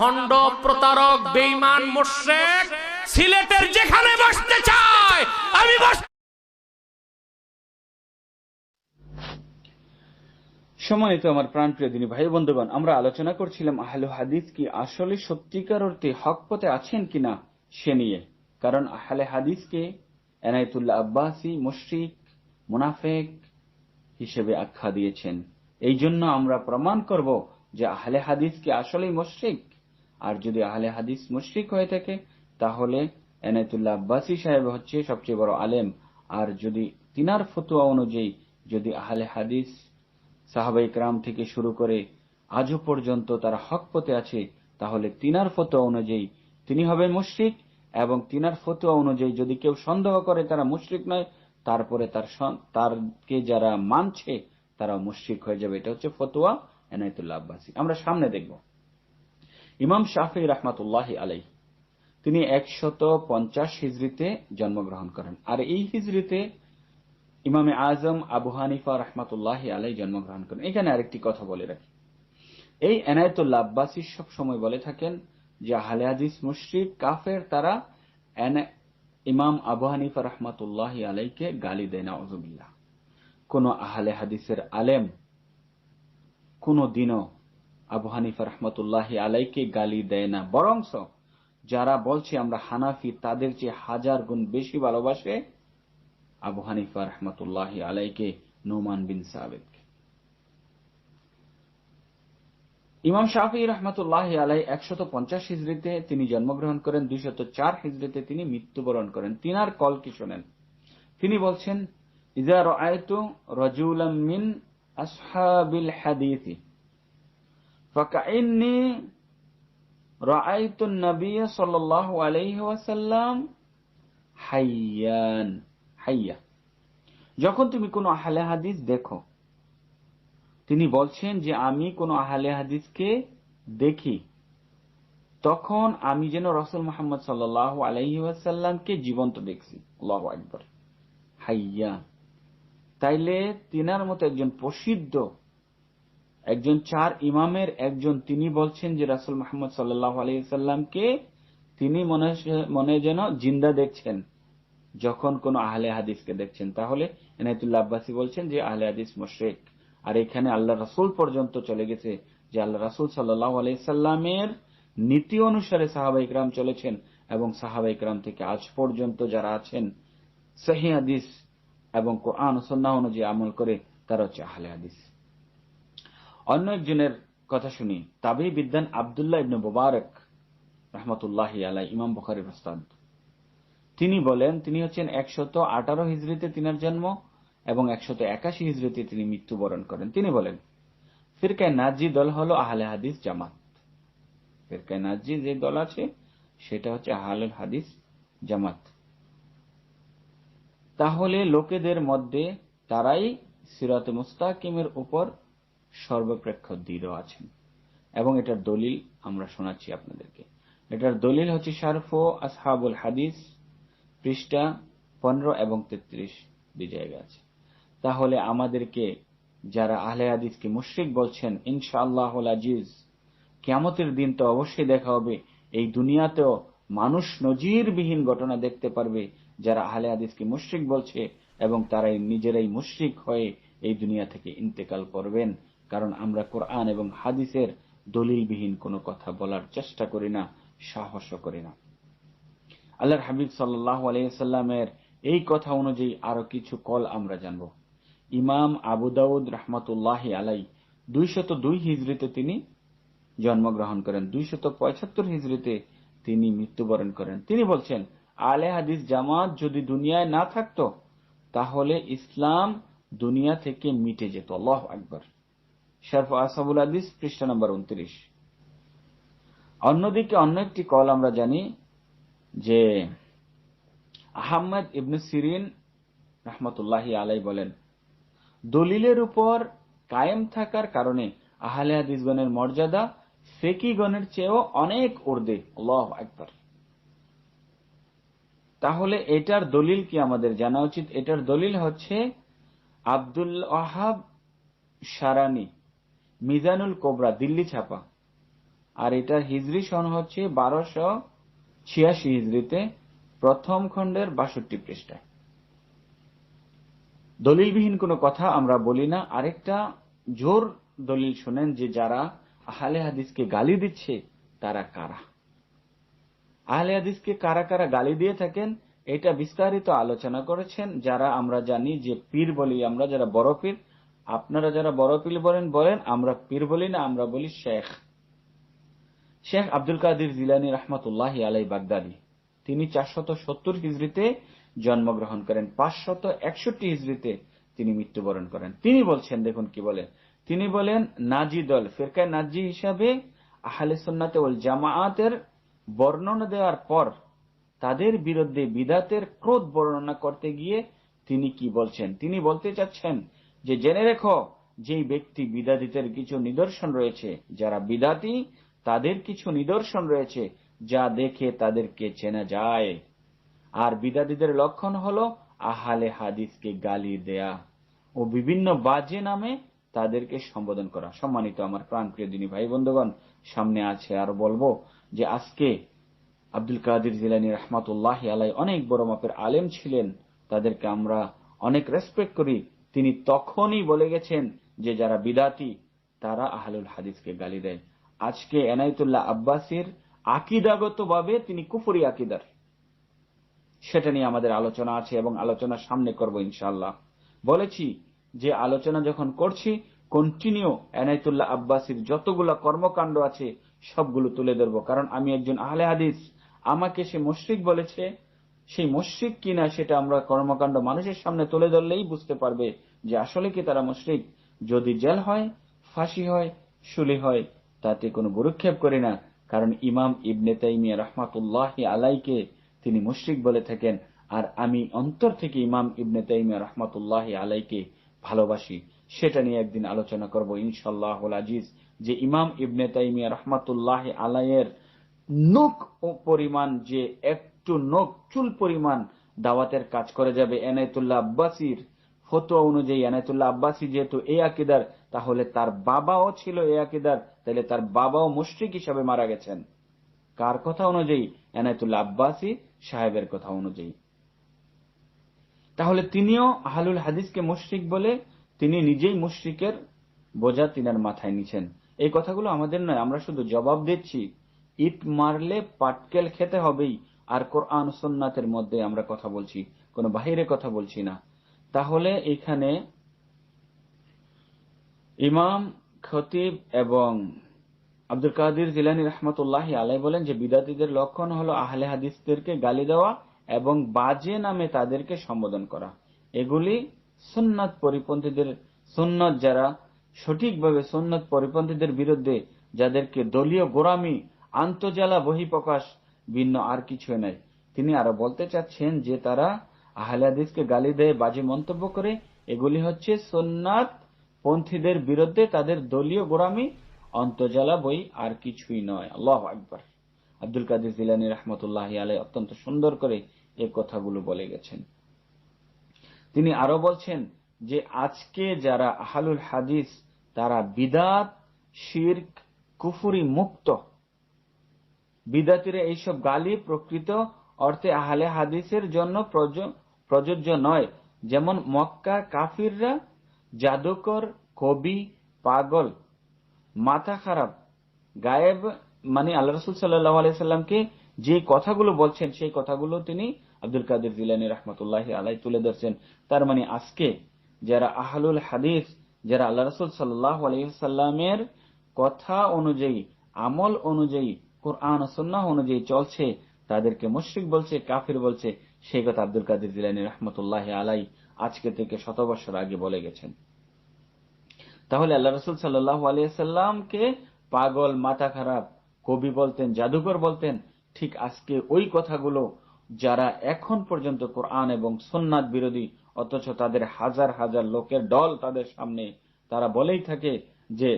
ভণ্ড প্রতারক বেঈমান মোশরেক সিলেটের যেখানে বসতে চায়, আমি সম্মানিত আমার প্রাণপ্রিয় দিনী ভাই বন্ধুগণ, আমরা আলোচনা করছিলাম আহলু হাদিস কি আসলে সত্যিকার অর্থে হক পথে আছেন কিনা সে নিয়ে। কারণ আহলে হাদিসকে এনায়তুল্লাহ আব্বাসী মুশরিক, মুনাফেক হিসেবে আখ্যা দিয়েছেন। এই জন্য আমরা প্রমাণ করব যে আহলে হাদিস কি আসলেই মুশরিক। আর যদি আহলে হাদিস মুশরিক হয়ে থাকে, তাহলে এনায়তুল্লাহ আব্বাসী সাহেব হচ্ছে সবচেয়ে বড় আলেম। আর যদি তিনার ফতুয়া অনুযায়ী যদি আহলে হাদিস সাহাবাই ক্রাম থেকে শুরু করে আজও পর্যন্ত তারা হক পথে আছে, তাহলে তিনার ফতোয়া অনুযায়ী তিনি হবেন মুশরিক এবং তিনার ফতোয়া অনুযায়ী যদি কেউ সন্দেহ করে তারা মুশরিক নয়, তারপরে তার তারকে যারা মানছে তারা মুশরিক হয়ে যাবে। এটা হচ্ছে ফতোয়া এনায়তুল্লাহ আব্বাসী। আমরা সামনে দেখব। ইমাম শাফি রহমাতুল্লাহ আলাই তিনি একশত পঞ্চাশ হিজড়িতে জন্মগ্রহণ করেন। আর এই হিজড়িতে ইমামে আজম আবু হানিফা রহমাতুল্লাহ আলাই জন্মগ্রহণ করেন। এখানে আরেকটি কথা বলে রাখি। এই এনায়তুল্লাহ আব্বাসী সব সময় বলে থাকেন যে আহলে হাদিস মুশরিক, কাফের, তারা ইমাম আবু হানিফা রহমাতুল্লাহ আলাইকে গালি দেয় না অজুবিল্লাহ কোন আহলে হাদিসের আলেম কোন দিনও আবু হানিফা রহমতুল্লাহ আলাইকে গালি দেয় না। বরংস যারা বলছে আমরা হানাফি, তাদের চেয়ে হাজার গুণ বেশি ভালোবাসে আবু হানিফা রহমতুল্লাহ আলাইকে, নোমান বিন সাবেদ ইমাম শাফি রহমতুল্লাহ আলাই একশত পঞ্চাশ হিজড়িতে তিনি জন্মগ্রহণ করেন, দুইশত চার হিজড়িতে তিনি মৃত্যুবরণ করেন। তিনার কল কি শোনেন? তিনি বলছেন, ইজা রাআইতু রাজুলাম মিন আসহাবিল হাদিসি। ফাকাইন্নি রাআইতু নবী সাল্লাল্লাহু আলাইহি ওয়াসাল্লাম হাইয়ান, হাইয়া। যখন তুমি কোনো আহলে হাদিস দেখো, তিনি বলছেন যে আমি কোনো আহলে হাদিসকে দেখি, তখন আমি যেন রসুল মোহাম্মদ সাল্লাহ আলাইসাল্লামকে জীবন্ত দেখছি। আল্লাহ একবার হাইয়া। তাইলে তিনার মতো একজন প্রসিদ্ধ একজন চার ইমামের একজন তিনি বলছেন যে রাসুল মোহাম্মদ সাল্লাহ আলাইসাল্লামকে তিনি মনে মনে যেন জিন্দা দেখছেন, যখন কোন আহলে হাদিসকে দেখছেন। তাহলে এনায়তুল্লাহ আব্বাসী বলছেন যে আহলে হাদিস মোশেক আর এখানে আল্লাহ রাসুল পর্যন্ত চলে গেছে, যে আল্লাহ রাসুল সাল্লাহ আলাইসাল্লামের নীতি অনুসারে সাহাবা ইকরাম চলেছেন এবং সাহাবা ইকরাম থেকে আজ পর্যন্ত যারা আছেন, সহি হাদিস এবং কোরআন সন্না অনুযায়ী আমল করে, তারা হচ্ছে আহলে হাদিস। অন্য একজনের কথা শুনি তাবি বিদ্যান আবদুল্লাহ ইবনে মুবারক রহমতুল্লাহ আলাই ইমাম বখারির ওস্তাদ। তিনি বলেন, তিনি হচ্ছেন একশত আঠারো হিজড়িতে তিনার জন্ম এবং একশত একাশি হিজড়িতে তিনি মৃত্যুবরণ করেন। তিনি বলেন ফিরকায় নাজি দল হলো আহলে হাদিস জামাত। ফিরকায় নাজি যে দল আছে, সেটা হচ্ছে আহলে হাদিস জামাত। তাহলে লোকেদের মধ্যে তারাই সিরাত মুস্তাকিমের উপর সর্বপ্রেক্ষ দৃঢ় আছেন। এবং এটার দলিল আমরা শোনাচ্ছি আপনাদেরকে। এটার দলিল হচ্ছে শারফো আসহাবুল হাদিস, পৃষ্ঠা পনেরো এবং তেত্রিশ দুই জায়গা আছে। তাহলে আমাদেরকে যারা আহলে হাদিসকে মুশরিক বলছেন ইনশাআল্লাহ আজিজ কেমতের দিন তো অবশ্যই দেখা হবে। এই দুনিয়াতেও মানুষ নজিরবিহীন ঘটনা দেখতে পারবে যারা আহলে হাদিসকে মুশরিক বলছে এবং তারাই নিজেরাই মুশরিক হয়ে এই দুনিয়া থেকে ইন্তেকাল করবেন। কারণ আমরা কোরআন এবং হাদিসের দলিলবিহীন কোনো কথা বলার চেষ্টা করি না, সাহসও করি না। আল্লাহর হাবিব সাল্লাহ আলাইসাল্লামের এই কথা অনুযায়ী আরও কিছু কল আমরা জানব। ইমাম আবু দাউদ রহমতুল্লাহ আলাই দুইশত দুই হিজড়িতে তিনি জন্মগ্রহণ করেন দুইশত পঁয়ষট্টর হিজড়িতে তিনি মৃত্যুবরণ করেন। তিনি বলছেন, আলে হাদিস জামাত যদি দুনিয়ায় না থাকতো, তাহলে ইসলাম দুনিয়া থেকে মিটে যেত। আল্লাহ আকবর। শরফ আসাবুল হাদিস, পৃষ্ঠা নম্বর উনত্রিশ। অন্যদিকে অন্য একটি কল আমরা জানি যে আহম্মদ ইবনে সিরিন রহমতুল্লাহ আলাই বলেন, দলিলের উপর কায়েম থাকার কারণে আহলে হাদিসগণের মর্যাদা ফেকিগণের চেয়েও অনেক আল্লাহ একবার তাহলে এটার দলিল কি আমাদের জানা উচিত? এটার দলিল হচ্ছে আব্দুল আহাব সারানি মিজানুল কোবরা, দিল্লি ছাপা। আর এটার হিজরি সন হচ্ছে বারোশো ছিয়াশি হিজড়িতে প্রথম খণ্ডের বাষট্টি পৃষ্ঠায়। দলিলবিহীন কোনো কথা আমরা বলি না। আরেকটা জোর দলিল শোনেন যে যারা আহলে হাদিসকে গালি দিচ্ছে, তারা কারা? আহলে হাদিসকে কারা কারা গালি দিয়ে থাকেন, এটা বিস্তারিত আলোচনা করেছেন যারা আমরা জানি যে পীর বলি আমরা, যারা বড় পীর আপনারা যারা বড় পীর বলেন বলেন, আমরা পীর বলি না, আমরা বলি শেখ। শেখ আব্দুল কাদির জিলানি রহমতুল্লাহ আলাই বাগদাদি। তিনি চারশত সত্তর হিজড়িতে জন্মগ্রহণ করেন, পাঁচশত একষট্টি হিজড়িতে তিনি মৃত্যুবরণ করেন। তিনি বলছেন, দেখুন কি বলেন, তিনি বলেন, নাজি দল, ফেরকায় নাজি হিসাবে আহলে সুন্নাতে ওল জামায়াতের বর্ণনা দেওয়ার পর তাদের বিরুদ্ধে বিদাতের ক্রোধ বর্ণনা করতে গিয়ে তিনি কি বলছেন? তিনি বলতে চাচ্ছেন যে জেনে রেখো, যেই ব্যক্তি বিদাতিতের কিছু নিদর্শন রয়েছে, যারা বিদাতি, তাদের কিছু নিদর্শন রয়েছে, যা দেখে তাদেরকে চেনা যায়। আর বিদাতিদের লক্ষণ হল আহালে হাদিসকে গালি দেয়া ও বিভিন্ন বাজে নামে তাদেরকে সম্বোধন করা। সম্মানিত আমার প্রাণপ্রিয় দিনী ভাই বন্ধুগণ, সামনে আছে আর বলব যে আজকে আব্দুল কাদির জিলানি রহমাতুল্লাহ আলাই অনেক বড় মাপের আলেম ছিলেন। তাদেরকে আমরা অনেক রেসপেক্ট করি। তিনি তখনই বলে গেছেন যে যারা বিদাতি, তারা আহলুল হাদিসকে গালি দেয়। আজকে এনায়তুল্লাহ আব্বাসির আকিদাগত ভাবে তিনি কুফুরি আকিদার। সেটা নিয়ে আমাদের আলোচনা আছে এবং আলোচনা সামনে করব ইনশাল্লাহ বলেছি যে আলোচনা যখন করছি কন্টিনিউ এনায়তুল্লাহ আব্বাসির যতগুলা কর্মকাণ্ড আছে, সবগুলো তুলে ধরব। কারণ আমি একজন আহলে হাদিস। আমাকে সে মুশ্রিক বলেছে সেই মুশ্রিক কিনা সেটা আমরা কর্মকাণ্ড মানুষের সামনে তুলে ধরলেই বুঝতে পারবে যে আসলে কি তারা মুশ্রিক। যদি জেল হয়, ফাঁসি হয় শুলি হয়, তাতে কোনো ভুরুক্ষেপ করি না। কারণ ইমাম ইবনে তাইমিয়া রহমাতুল্লাহ আলাইকে তিনি মুশ্রিক বলে থাকেন। আর আমি অন্তর থেকে ইমাম ইবনে তাইমিয়া রহমাতুল্লাহ আলাইকে ভালোবাসি। সেটা নিয়ে একদিন আলোচনা করব ইনশাল্লাহ আজিজ। যে ইমাম ইবনে তাইমিয়া রহমাতুল্লাহ আলাইয়ের নোক পরিমাণ যে একটু নোক চুল পরিমাণ দাওয়াতের কাজ করে যাবে। এনায়তুল্লাহ আব্বাসির ফতোয়া অনুযায়ী, এনায়তুল্লাহ আব্বাসি যেহেতু এ আকিদার, তাহলে তার বাবাও ছিল এ আকিদার, তাহলে তার বাবাও মুশরিক হিসাবে মারা গেছেন। কার কথা অনুযায়ী? এনায়তুল্লাহ আব্বাসি সাহেবের কথা অনুযায়ী। তাহলে তিনিও আহলুল হাদিসকে মুশরিক বলে তিনি নিজেই মুশরিকের বোঝা তিনার মাথায় নিছেন। এই কথাগুলো আমাদের নয়, আমরা শুধু জবাব দিচ্ছি। ইট মারলে পাটকেল খেতে হবেই। আর কোরআন সুন্নাতের মধ্যে আমরা কথা বলছি, কোনো বাহিরে কথা বলছি না। তাহলে এখানে ইমাম, খতিব এবং আব্দুল কাদির জিলানি রহমতুল্লাহ আলাই বলেন যে বিদাতিদের লক্ষণ হলো আহলে হাদিসদেরকে গালি দেওয়া এবং বাজে নামে তাদেরকে সম্বোধন করা। এগুলি সুন্নত পরিপন্থীদের, সুন্নত যারা সঠিকভাবে সুন্নত পরিপন্থীদের বিরুদ্ধে যাদেরকে দলীয় গোরামি আন্তজেলা বহিঃপ্রকাশ ভিন্ন আর কিছুই নাই। তিনি আরও বলতে চাচ্ছেন যে তারা আহলে হাদিসকে গালি দেয়, বাজে মন্তব্য করে। এগুলি হচ্ছে সোননাথ পন্থীদের বিরুদ্ধে তাদের দলীয় গোড়ামি অন্তজলা বই আর কিছুই নয়। আল্লাহ আকবর। আব্দুল কাদির জিলানি রহমতুল্লাহ আলাই অত্যন্ত সুন্দর করে এ কথাগুলো বলে গেছেন। তিনি আরও বলছেন যে আজকে যারা আহালুল হাদিস, তারা বিদাত, শির্ক, কুফুরি মুক্ত বিদাতিরা এইসব গালি প্রকৃত অর্থে আহলে হাদিসের জন্য প্রযোজ্য নয়। যেমন মক্কা কাফিররা জাদুকর, কবি, পাগল, মাথা খারাপ, গায়েব মানে আল্লাহ রসুল সাল্লাহ আলাইসাল্লামকে যে কথাগুলো বলছেন, সেই কথাগুলো তিনি আব্দুল কাদের জিলানি রহমতুল্লাহ আলাই তুলে ধরছেন। তার মানে আজকে যারা আহলুল হাদিস, যারা আল্লাহ রসুল সাল্লাহ আলাইসাল্লামের কথা অনুযায়ী, আমল অনুযায়ী কোরআন সন্ন্যাহ অনুযায়ী চলছে, তাদেরকে মুশ্রিক বলছে, কাফির বলছে। সেই কথা আব্দুল কাদের জিলানি রহমতুল্লাহ আলাই আজকে থেকে শত বছর আগে বলে গেছেন। তাহলে আল্লাহ রসুল সাল্লাহ আলিয়াল্লামকে পাগল, মাথা খারাপ, কবি বলতেন, জাদুকর বলতেন, ঠিক আজকে ওই কথাগুলো যারা এখন পর্যন্ত কোরআন এবং সোননাথ বিরোধী, অথচ তাদের হাজার হাজার লোকের দল তাদের সামনে, তারা বলেই থাকে যে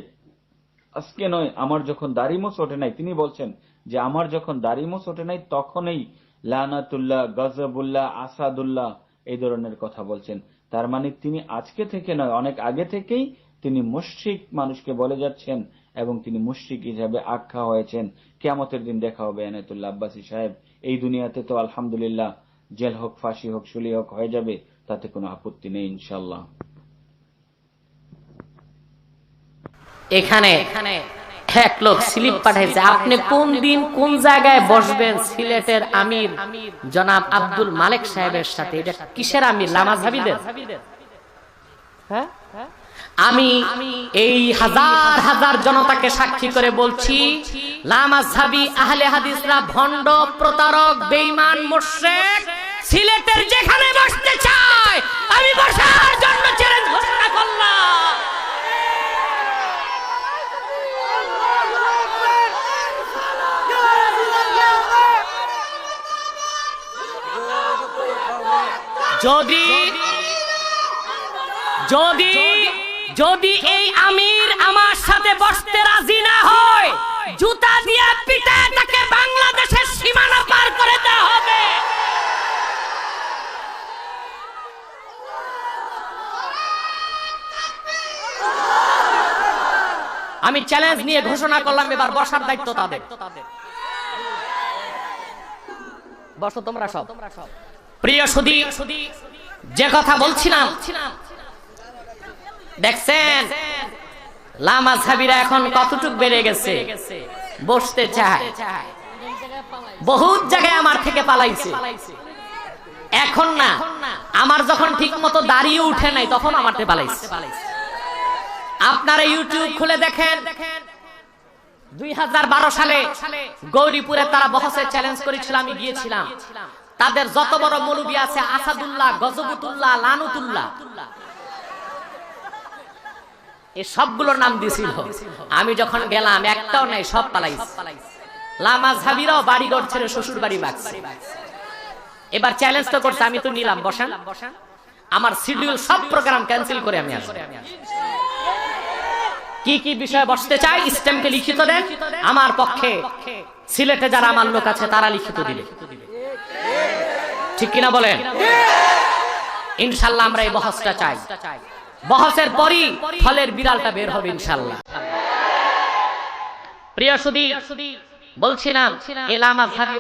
আজকে নয়, আমার যখন দাড়িমোস ওঠে নাই, তিনি বলছেন যে আমার যখন দাড়িমোস ওঠে নাই, তখনই লানাতুল্লাহ, গজবুল্লাহ, আসাদুল্লাহ এই ধরনের কথা বলছেন। তার মানে তিনি আজকে থেকে নয়, অনেক আগে থেকেই তিনি মুশ্রিক মানুষকে বলে যাচ্ছেন এবং তিনি মুশরিক হিসাবে আখ্যা হয়েছেন। কেয়ামতের দিন দেখা হবে এনায়তুল্লাহ আব্বাসী সাহেব। এই দুনিয়াতে তো আলহামদুলিল্লাহ, জেল হোক, ফাঁসি হোক শুলি হোক, হয়ে যাবে, তাতে কোনো আপত্তি নেই ইনশাল্লাহ এখানে এক লোক স্লিপ পাঠাইছে। আপনি কোন দিন কোন জায়গায় বসবেন? সিলেটের আমির জনাব আব্দুল মালিক সাহেবের সাথে। এটা কিসের আমির? লামাজাবিদের হ্যাঁ? আমি এই হাজার হাজার জনতাকে সাক্ষী করে বলছি লামাজাবি আহলে হাদিসরা ভণ্ড, প্রতারক, বেঈমান, মোশেক, সিলেটের যেখানে বসতে চায়, আমি বসার জন্য চ্যালেঞ্জ ঘোষণা করলাম যদি যদি যদি এই আমির আমার সাথে বসতে রাজি না হয়, জুতা দিয়ে তাকে বাংলাদেশের সীমানা পার করে দেওয়া হবে। আমি চ্যালেঞ্জ নিয়ে ঘোষণা করলাম, এবার বসার দায়িত্ব তাদের। বসো তোমরা সব। প্রিয় সুদী যে কথা বলছিলাম, দেখছেন? লামা সাবিরা এখন কতটুক বেড়ে গেছে? বসতে চায়। বহুত জায়গায় আমার থেকে পালাইছে। এখন না, আমার যখন ঠিক মতো দাঁড়িয়ে উঠে নাই, তখন আমার থেকে পালাইছে। আপনারা ইউটিউব খুলে দেখেন, দুই হাজার বারো সালে গৌরীপুরে তারা বহসে চ্যালেঞ্জ করেছিল, আমি গিয়েছিলাম। তাদের যত বড় মৌলবী আছে, আসাদুল্লাহ, গজবুতুল্লাহ, লানুতুল্লাহ। এই সবগুলোর নাম দিছিল। আমি যখন গেলাম, একটাও নাই, সব পালাইছে। লামা ঝাবিরাও বাড়ি ঘর ছেড়ে শ্বশুর বাড়ি বাগছে এবার চ্যালেঞ্জ তো করছে, আমি তো নিলাম, বসান। আমার শিডিউল সব প্রোগ্রাম ক্যান্সেল করে আমি আসব। কি কি বিষয়ে বসতে চাই স্টেমকে লিখিত দেন। আমার পক্ষে, সিলেটে যারা আমার লোক আছে, তারা লিখিত দিবে। ঠিক কিনা বলেন? ইনশাল্লাহ আমরা এই বহসটা চাই। বহসের পরই ফলের বিড়ালটা বের হবে ইনশাল্লাহ। প্রিয় সুদী বলছিলাম, এলামা ভাবি